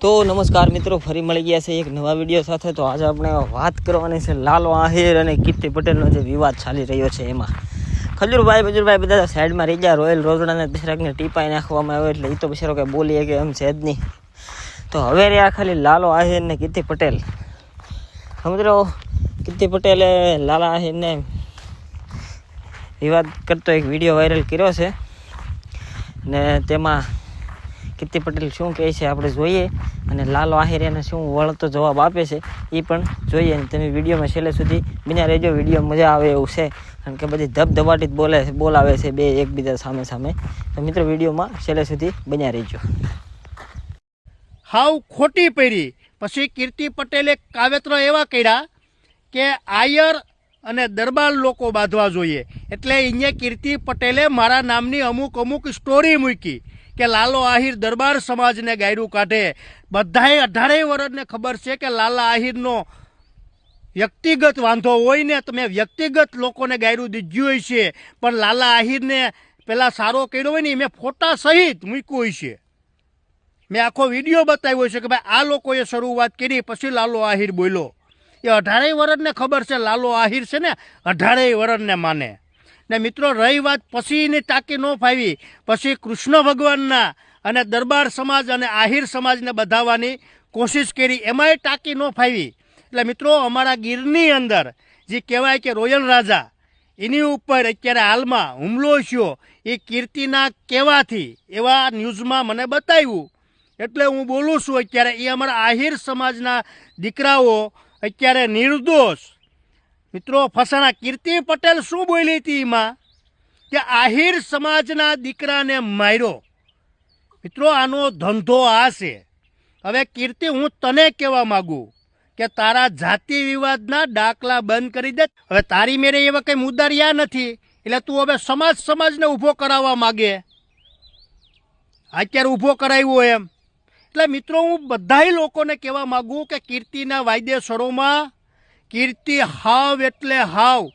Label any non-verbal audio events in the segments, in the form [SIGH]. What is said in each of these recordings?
તો નમસ્કાર મિત્રો, ફરી મળી ગયા છે એક નવા વીડિયો સાથે. તો આજે આપણે વાત કરવાની છે લાલો આહિર અને કીર્તિ પટેલનો જે વિવાદ ચાલી રહ્યો છે એમાં. ખજૂરભાઈ બજુરભાઈ બધા સાઈડમાં રહી ગયા, રોયલ રોજડાને દશરાકને ટીપાઈ નાખવામાં આવ્યો એટલે એ તો બિચારો કંઈ બોલીએ કે એમ છે જ નહીં. તો હવે રહ્યા ખાલી લાલો આહિર ને કીર્તિ પટેલ. સમજો કીર્તિ પટેલે લાલા આહિરને વિવાદ કરતો એક વીડિયો વાયરલ કર્યો છે. ને તેમાં કીર્તિ પટેલ શું કહે છે આપણે જોઈએ અને લાલો આહિર એને શું વળતો જવાબ આપે છે એ પણ જોઈએ અને તમે વિડીયોમાં છેલ્લે સુધી બિના રહેજો. વીડિયો મજા આવે એવું છે. કારણ કે બધી ધબધબાટી જ બોલે બોલાવે છે બે એકબીજા સામે સામે. તો મિત્રો, વિડીયોમાં છેલ્લે સુધી બન્યા રહેજો. હાવ ખોટી પડી. પછી કીર્તિ પટેલે કાવ્યત્ર એવા કર્યા કે આયર અને દરબાર લોકો બાંધવા જોઈએ. એટલે અહીંયા કીર્તિ પટેલે મારા નામની અમુક અમુક સ્ટોરી મૂકી. કે લાલો આહિર દરબાર સમાજને ગાયરું કાઢે. બધાએ અઢારેય વર્ષને ખબર છે કે લાલા આહિરનો વ્યક્તિગત વાંધો હોય ને તમે વ્યક્તિગત લોકોને ગાયરું દીધું હોય છે, પણ લાલા આહિરને પેલા સારો કર્યો હોય ને મેં ફોટા સહિત મૂક્યું હોય છે. મેં આખો વીડિયો બતાવ્યો છે કે ભાઈ આ લોકોએ શરૂઆત કરી, પછી લાલો આહિર બોલ્યો. એ અઢારેય વર્ષને ખબર છે લાલો આહિર છે ને અઢારેય વર્ષને માને. ને મિત્રો, રહી વાત પછીની ટાંકી ન ફાવી. પછી કૃષ્ણ ભગવાનના અને દરબાર સમાજ અને આહિર સમાજને બધાવવાની કોશિશ કરી. એમાંય ટાંકી ન ફાવી. એટલે મિત્રો, અમારા ગીરની અંદર જે કહેવાય કે રોયલ રાજા, એની ઉપર અત્યારે હાલમાં હુમલો થયો. એ કીર્તિના કહેવાથી એવા ન્યૂઝમાં મને બતાવ્યું. એટલે હું બોલું છું, અત્યારે એ અમારા આહિર સમાજના દીકરાઓ અત્યારે નિર્દોષ મિત્રો, ફસાણા કીર્તિ પટેલ શું બોલી હતી એમાં? કે આહિર સમાજના દીકરાને માર્યો. મિત્રો, આનો ધંધો આ છે. હવે કીર્તિ, હું તને કહેવા માગું કે તારા જાતિ વિવાદના ડાકલા બંધ કરી દે. હવે તારી મેરે એવા કંઈ મુદ્દા રહ્યા નથી. એટલે તું હવે સમાજ સમાજને ઊભો કરાવવા માગે. અત્યારે ઊભો કરાવ્યો એમ. એટલે મિત્રો, હું બધાય લોકોને કહેવા માગું કે કીર્તિના વાયદેસરોમાં કીર્તિ હાવ એટલે હાવ.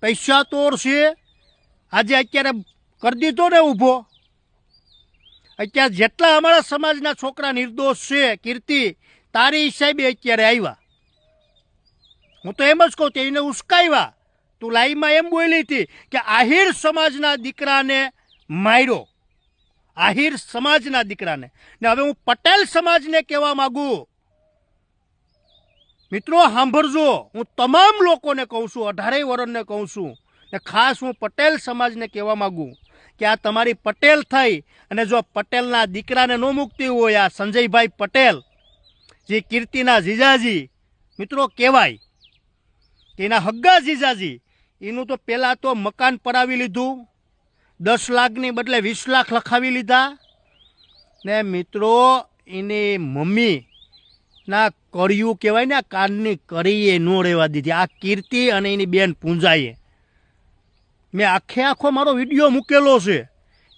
પૈસા તોર છે. આજે અત્યારે કરી દીધો ને ઊભો. અત્યારે જેટલા અમારા સમાજના છોકરા નિર્દોષ છે, કીર્તિ, તારી હિસાબે અત્યારે આવ્યા હું તો એમ જ કહું એને ઉશ્કાવ્યા તું લાઈવમાં એમ બોલી હતી કે આહિર સમાજના દીકરાને માર્યો. આહિર સમાજના દીકરાને. ને હવે હું પટેલ સમાજને કહેવા માંગુ. મિત્રો, સાંભળજો. હું તમામ લોકોને કહું છું, અઢારેય વરણને કહું છું ને ખાસ હું પટેલ સમાજને કહેવા માગું કે આ તમારી પટેલ થઈ અને જો પટેલના દીકરાને ન મૂકતી હોય, આ સંજયભાઈ પટેલ, જે કીર્તિના જીજાજી, મિત્રો, કહેવાય એના હગ્ગા જીજાજી, એનું તો પહેલાં તો મકાન પડાવી લીધું, દસ લાખની બદલે વીસ લાખ લખાવી લીધા ને મિત્રો, એની મમ્મી ના, કર્યું કહેવાય ને, આ કાનની કરીએ ન રહેવા દીધી. આ કીર્તિ અને એની બેન પૂંજાએ. મેં આખે આખો મારો વીડિયો મૂકેલો છે.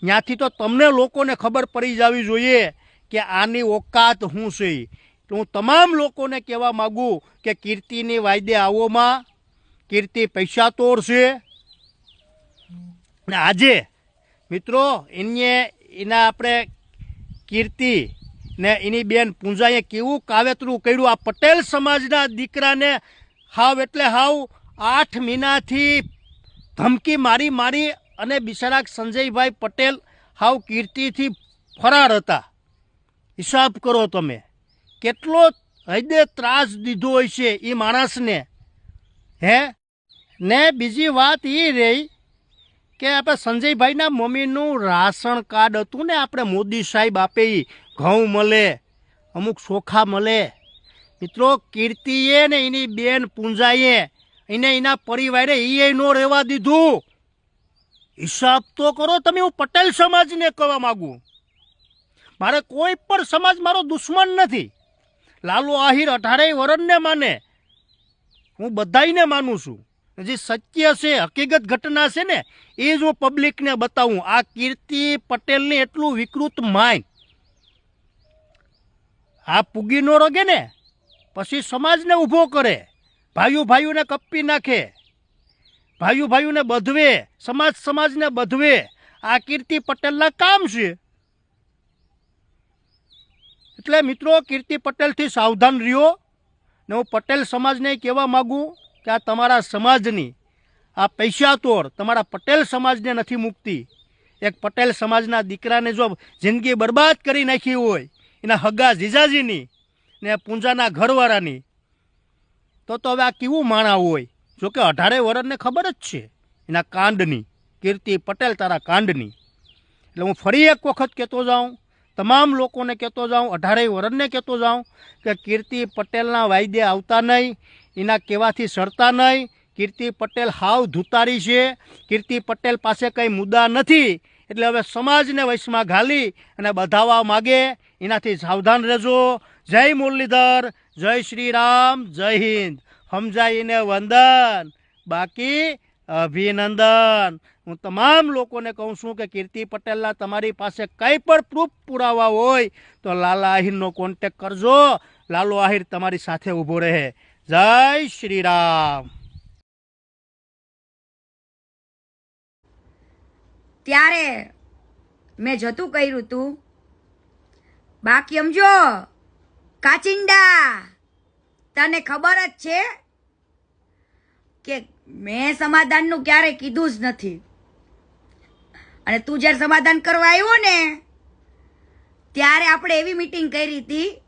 ત્યાંથી તો તમને લોકોને ખબર પડી જવી જોઈએ કે આની ઓકાત શું છે. હું તમામ લોકોને કહેવા માગું કે કીર્તિની વાયદે આવોમાં કીર્તિ પૈસા તોર છે ને આજે, મિત્રો એને એના આપણે કીર્તિ ને એની બેન પૂંજાએ કેવું કાવેતરું કર્યું? આ પટેલ સમાજના દીકરાને હાવ એટલે હાવ આઠ મહિનાથી ધમકી મારી મારી અને બિચારા સંજયભાઈ પટેલ હાવ કીર્તિથી ફરાર હતા. હિસાબ કરો તમે. કેટલો હૃદય ત્રાસ દીધો હોય છે એ માણસને. હે? ને બીજી વાત એ રહી કે આપણે સંજયભાઈના મમ્મીનું રાશન કાર્ડ હતું ને આપણે મોદી સાહેબ આપે ઈ. ઘઉં મળે, અમુક ચોખા મળે. મિત્રો કીર્તિએ ને એની બેન પૂંજાએ, એને એના પરિવારે એ નો રહેવા દીધું. હિસાબ તો કરો, તમે હું પટેલ સમાજને કહેવા માગું. મારે કોઈ પણ સમાજ મારો દુશ્મન નથી. લાલુ આહિર અઢારેય વરણને માને. હું બધાયને માનું છું. જે સત્ય છે, હકીકત ઘટના છે ને, એ જ હું પબ્લિકને બતાવું. આ કીર્તિ પટેલને એટલું વિકૃત માઇન્ડ આ પૂગી નો રગે ને, પછી સમાજને ઊભો કરે ભાઈઓ ભાઈઓને કપ્પી નાખે ભાઈઓ ભાઈઓને બધવે સમાજ સમાજને બધવે, આ કીર્તિ પટેલના કામ છે. એટલે મિત્રો, કીર્તિ પટેલથી સાવધાન રહ્યો, ને હું પટેલ સમાજને કહેવા માગું કે આ તમારા સમાજની, આ પૈસા તોડ, તમારા પટેલ સમાજને નથી મૂકતી. એક પટેલ સમાજના દીકરાને જો જિંદગી બરબાદ કરી નાખી હોય એના હગા જીજાજીની ને પૂંજાના ઘરવાળાની. તો તો હવે આ કેવું માણા હોય? જોકે અઢારે વર્ષને ખબર જ છે એના કાંડની. કીર્તિ પટેલ તારા કાંડની. એટલે હું ફરી એક વખત કહેતો જાઉં, તમામ લોકોને કહેતો જાઉં અઢારેય વર્ષને કહેતો જાઉં કે કીર્તિ પટેલના વાયદે આવતા નહીં, એના કહેવાથી સરતા નહીં. કીર્તિ પટેલ હાવ ધુતારી છે. કીર્તિ પટેલ પાસે કંઈ મુદ્દા નથી. એટલે હવે સમાજને વૈશમાં ઘાલી અને બધાવા માગે. એનાથી સાવધાન રહેજો. જય મુરલીધર, જય શ્રી રામ જય હિન્દ. સમજાઈને વંદન. બાકી અભિનંદન. હું તમામ લોકોને કહું છું કે કીર્તિ પટેલના તમારી પાસે કંઈ પણ પ્રૂફ પુરાવા હોય તો લાલા આહિરનો કોન્ટેક કરજો. લાલો આહિર તમારી સાથે ઊભો રહે. જય શ્રી રામ ત્યારે મેં જતું કર્યું તું. બાકી સમજો, કાચિંડા, તને ખબર જ છે કે મેં સમાધાનનું ક્યારે કીધું જ નથી. અને તું જ્યારે સમાધાન કરવા આવ્યો ને, ત્યારે આપણે એવી મીટિંગ કરી હતી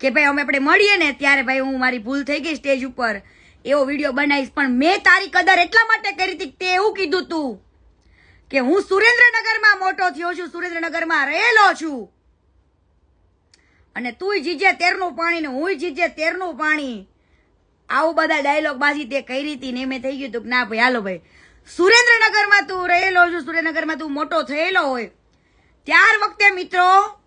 કે ભાઈ અમે આપણે મળીએ ને, ત્યારે ભાઈ હું મારી ભૂલ થઈ ગઈ સ્ટેજ ઉપર. એવો વીડિયો બનાવીશ. પણ મેં તારી કદર એટલા માટે કરી હતી તે એવું કીધું તું. કે હું સુરેન્દ્રનગરમાં મોટો થયો છું, સુરેન્દ્રનગરમાં રહેલો છું. અને તુંય જીજે તેરનું પાણી ને હુંય જીજે તેરનું પાણી. આવું બધા ડાયલોગ બાજી તે કરી હતી ને મેં થઈ ગયું કે ના ભાઈ, હાલો ભાઈ. સુરેન્દ્રનગરમાં તું રહેલો છું, સુરેન્દ્રનગરમાં તું મોટો થયેલો હોય. ત્યાર વખતે મિત્રો,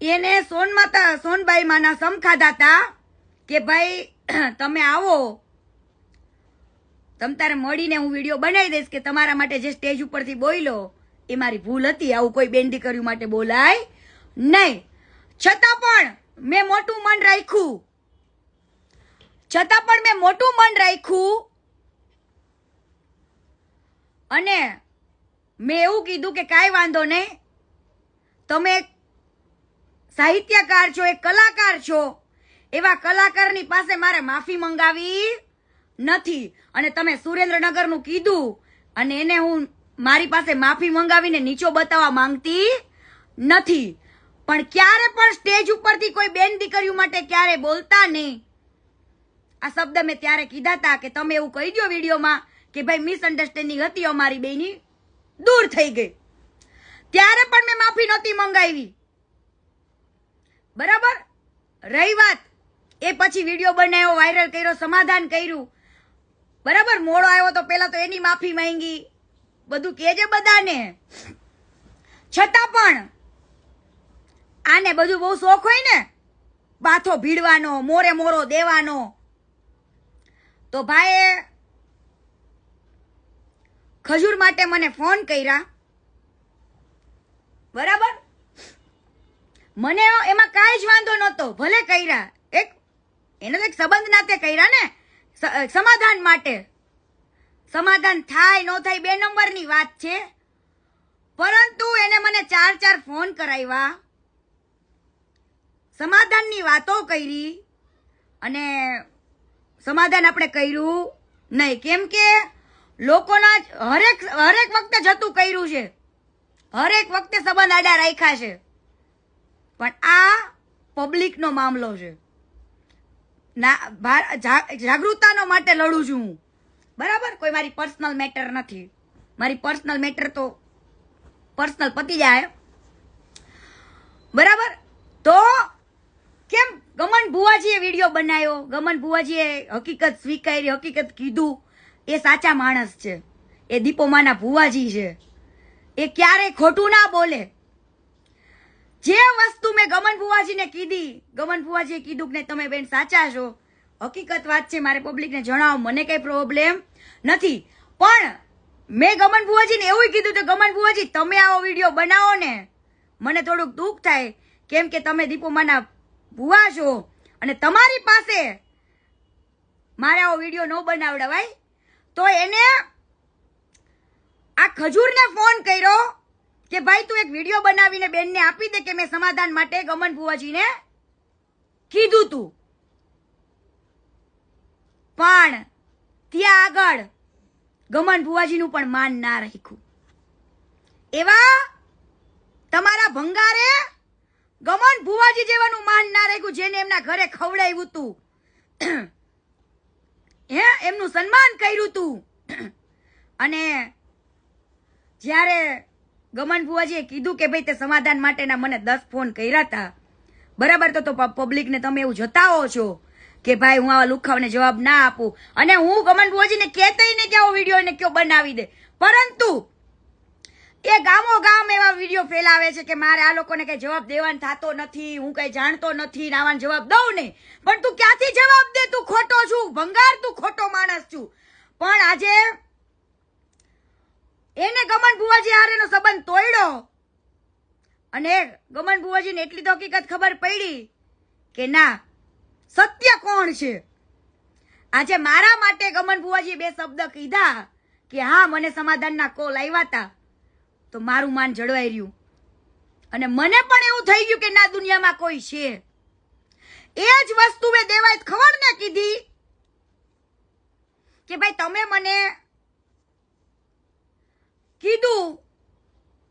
એને સોનમાતા સોનબાઈ માના સમખાધા હતા કે ભાઈ, [CLEARS THROAT] તમે આવો. તમ તારે મળીને હું વીડિયો બનાવી દઈશ કે તમારા માટે જે સ્ટેજ ઉપરથી બોલો એ મારી ભૂલ હતી, આવું કોઈ બેન દીકરીઓ માટે બોલાય નહીં. છતાં પણ મેં મોટું મન રાખ્યું. છતાં પણ મેં મોટું મન રાખ્યું. અને મેં એવું કીધું કે કાંઈ વાંધો નહીં. તમે સાહિત્યકાર છો, એક કલાકાર છો. એવા કલાકારની પાસે મારે માફી મંગાવી. નથી. અને તમે સુરેન્દ્રનગરનું કીધું અને એને હું મારી પાસે માફી મંગાવીને નીચો બતાવવા માંગતી નથી. પણ ક્યારે પણ સ્ટેજ ઉપરથી કોઈ બેન દીકરીઓ માટે ક્યારે બોલતા નહીં. આ શબ્દ મેં ત્યારે કીધા હતા કે તમે એવું કહી દો વિડીયોમાં કે ભાઈ મિસઅન્ડરસ્ટેન્ડિંગ હતી અમારી બેની, દૂર થઈ ગઈ. ત્યારે પણ મેં માફી નહોતી મંગાવી. બરાબર? રહી વાત. એ પછી વીડિયો બનાવ્યો, વાયરલ કર્યો, સમાધાન કર્યું. બરાબર, મોડો આવ્યો તો પેલા તો એની માફી માંગી. બધું કેજે બધાને. છતાં પણ આને બધું બહુ શોખ હોય ને, બાથો ભીડવાનો, મોરે મોરો દેવાનો. તો ભાઈએ ખજૂર માટે મને ફોન કર્યા. બરાબર? મને એમાં કાંઈ જ વાંધો નહોતો. ભલે કર્યા. એક, એનો એક સંબંધ નાતે કર્યા ને. સમાધાન માટે. સમાધાન થાય, ન થાય, બે નંબરની વાત છે. પરંતુ એને મને ચાર ચાર ફોન કરાવ્યા. સમાધાનની વાતો કરી અને સમાધાન આપણે કર્યું નહીં. કેમ કે લોકોના હરેક હરેક વખતે જતું કર્યું છે. હરેક વખતે સંબંધ આડા રાખ્યા છે. પણ આ પબ્લિકનો મામલો છે. ના જાગૃતતાનો માટે લડું છું. હું બરાબર? કોઈ મારી પર્સનલ મેટર નથી. મારી પર્સનલ મેટર તો પર્સનલ પતી જાય. બરાબર? તો કેમ? ગમન ભુવાજીએ વીડિયો બનાવ્યો. ગમન ભુવાજીએ હકીકત સ્વીકારી, હકીકત કીધું. એ સાચા માણસ છે. એ દીપોમાના ભુવાજી છે. એ ક્યારેય ખોટું ના બોલે. જે વસ્તુ મેં ગમન ભુવાજીને કીધી, ગમન ભુવાજીએ કીધું કે તમે બેન સાચા છો. હકીકત વાત છે, મારે પબ્લિકને જણાવો, મને કઈ પ્રોબ્લેમ નથી. પણ મેં ગમન ભુવાજીને એવું કીધું કે ગમન ભુવાજી, તમે આવો વીડિયો બનાવો ને, મને થોડુંક દુઃખ થાય, કેમ કે તમે દીપોમાના ભુવા છો. અને તમારી પાસે મારે આવો વીડિયો ન બનાવડવાય. તો એને આ ખજૂરને ફોન કર્યો કે ભાઈ તું એક વીડિયો બનાવીને બેનને આપી દે કે મેં સમાધાન માટે ગમન ભુવાજીને કીધું તું. પણ ત્યાં આગળ ગમન ભુવાજીનું પણ માન ના રાખ્યું. એવા તમારા ભંગારે ગમન ભુવાજી જેવાનું માન ના રાખ્યું, જેને એમના ઘરે ખવડાવ્યું તું. હે, એમનું સન્માન કર્યું તું. અને જ્યારે ગમન ભુવાજીએ કીધું કે ભાઈ તે સમાધાન માટેના મને દસ ફોન કર્યા હતા બરાબર તો તો પબ્લિકને તમે એવું જતાવો છો કે ભાઈ હું આવા લુખાવને જવાબ ના આપું. અને હું ગમન ભુવાજીને કહેતા ને કે આવો વીડિયો એને કયો બનાવી દે. પરંતુ એ ગામો ગામ એવા વીડિયો ફેલાવે છે કે મારે આ લોકોને કઈ જવાબ દેવાનો થતો નથી, હું કઈ જાણતો નથી નાવાનો જવાબ દઉં ને પણ તું ક્યાંથી જવાબ દે? તું ખોટો છું, ભંગાર તું ખોટો માણસ છું. પણ આજે એને ગમન ભુવાજી હારેનો સંબંધ તોડ્યો. અને ગમન ભુવાજીને એટલી તો હકીકત ખબર પડી કે ના, સત્ય કોણ છે? આજે મારા માટે ગમન ભુવાજીએ બે શબ્દ કીધા કે હા, મને સમાધાનના કોલ આવ્યા હતા તો મારું માન જળવાઈ રહ્યું. અને મને પણ એવું થઈ ગયું કે ના, દુનિયામાં કોઈ છે. એ જ વસ્તુ મેં દેવાય ખબર ને કીધી કે ભાઈ, તમે મને કીધું,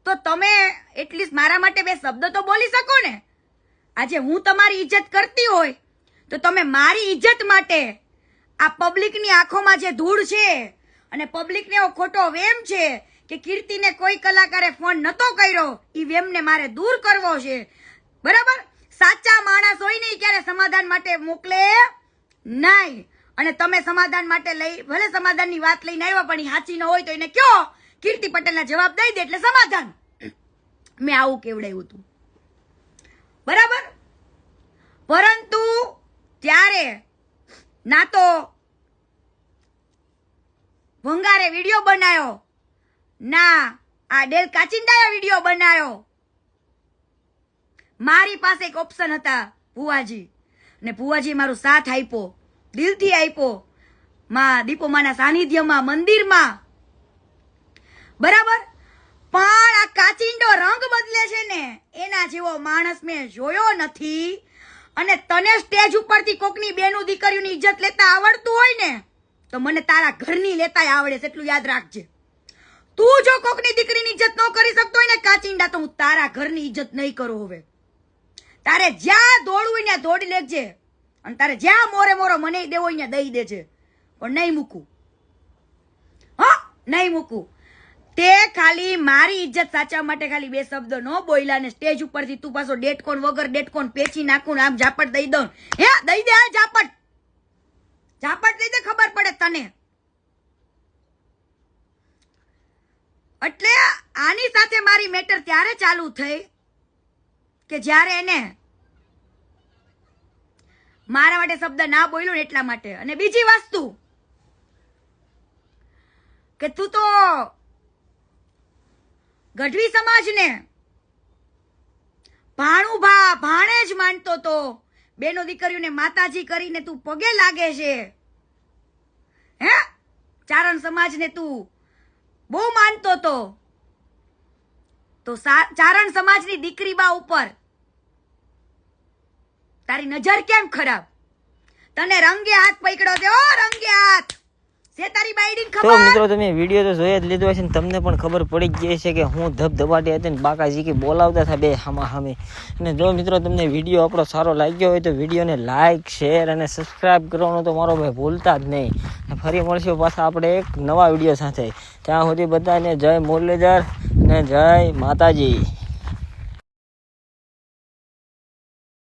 તો તમે એટલીસ્ટ મારા માટે બે શબ્દ તો બોલી શકો ને? આજે હું તમારી ઇજ્જત કરતી હોય, તો તમે મારી ઇજ્જત માટે આ પબ્લિકની આંખોમાં જે ધૂળ છે અને પબ્લિકને એવો ખોટો વેમ છે કે કીર્તિને કોઈ કલાકારે ફોન નતો કર્યો એ વેમને મારે દૂર કરવો છે. બરાબર? સાચા માણસ હોય ને ક્યારે સમાધાન માટે મોકલે નહીં. અને તમે સમાધાન માટે લઈ, ભલે સમાધાનની વાત લઈને આવ્યા, પણ એ સાચી ન હોય તો એને કયો કીર્તિ પટેલના જવાબ દઈ દે એટલે સમાધાન. મેં આવું કેવડાવ્યું હતું. બરાબર? પરંતુ ત્યારે ના તો ભંગારે વીડિયો બનાવ્યો ના આ ડેલ કાચિંડાએ વીડિયો બનાવ્યો મારી પાસે એક ઓપ્શન હતા ભુવાજી. ને ભુવાજી મારો સાથ આપ્યો દિલથી આપ્યો. માં દીપોમાના સાનિધ્યમાં મંદિરમાં બરાબર? પણ આ કાચિંડો રંગ બદલે છે ને, એના જેવો માણસ મેં જોયો નથી. અને તને સ્ટેજ ઉપરથી કોકની બેનું દીકરીઓની ઇજ્જત લેતા આવડતું હોય ને, તો મને તારા ઘરની લેતાય આવડે છે, એટલું યાદ રાખજે. તું જો કોકની દીકરીની ઇજ્જત ન કરી શકતો હોય ને, કાચિંડા, તો હું તારા ઘરની ઇજ્જત નહીં કરું હવે. તારે જ્યાં દોડવું ત્યાં દોડી લેજે. અને તારે જ્યાં મોરે મોરો મને દેવો ત્યાં દઈ દેજે. પણ નહીં મૂકું. હા, નહીં મૂકું. તે ખાલી મારી ઇજ્જત સાચવા માટે ખાલી બે શબ્દ નો બોયલા ને સ્ટેજ ઉપરથી તું પાછો ડેટકોન વગર ડેટકોન પેચી નાખું આમ ઝાપટ દઈ દઉં. હે, દઈ દે ઝાપટ. ઝાપટ દઈ દે, ખબર પડે તને. એટલે આની સાથે મારી મેટર ત્યારે ચાલુ થઈ કે જ્યારે એને મારા માટે શબ્દ ના બોલ્યો ને એટલા માટે. અને બીજી વસ્તુ કે તું તો ગઢવી સમાજને. ભાણું ભા ભાણે જ માનતો તો. બેનો દીકરીઓને માતાજી કરીને તું પગે લાગે છે. હે? ચારણ સમાજને તું બહુ માનતો તો. તો ચારણ સમાજની દીકરી બા ઉપર તારી નજર કેમ ખરાબ? તને રંગે હાથ પકડ્યો છે ઓ રંગે હાથ! તો મિત્રો તમે વીડિયો તો જોઈ જ લીધો હશે ને તમને પણ ખબર પડી જ ગઈ છે કે હું ધબધબાટી હતી ને બાકાજી કે બોલાવતા હતા બે હામા હામે. અને જો મિત્રો તમને વીડિયો આપણો સારો લાગ્યો હોય તો વિડીયોને લાઇક શેર અને સબસ્ક્રાઇબ કરવાનો તો મારો ભાઈ ભૂલતા જ નહીં. ફરી મળશું પાછા આપણે એક નવા વીડિયો સાથે. ત્યાં સુધી બધાને જય મુરલીધર અને જય માતાજી.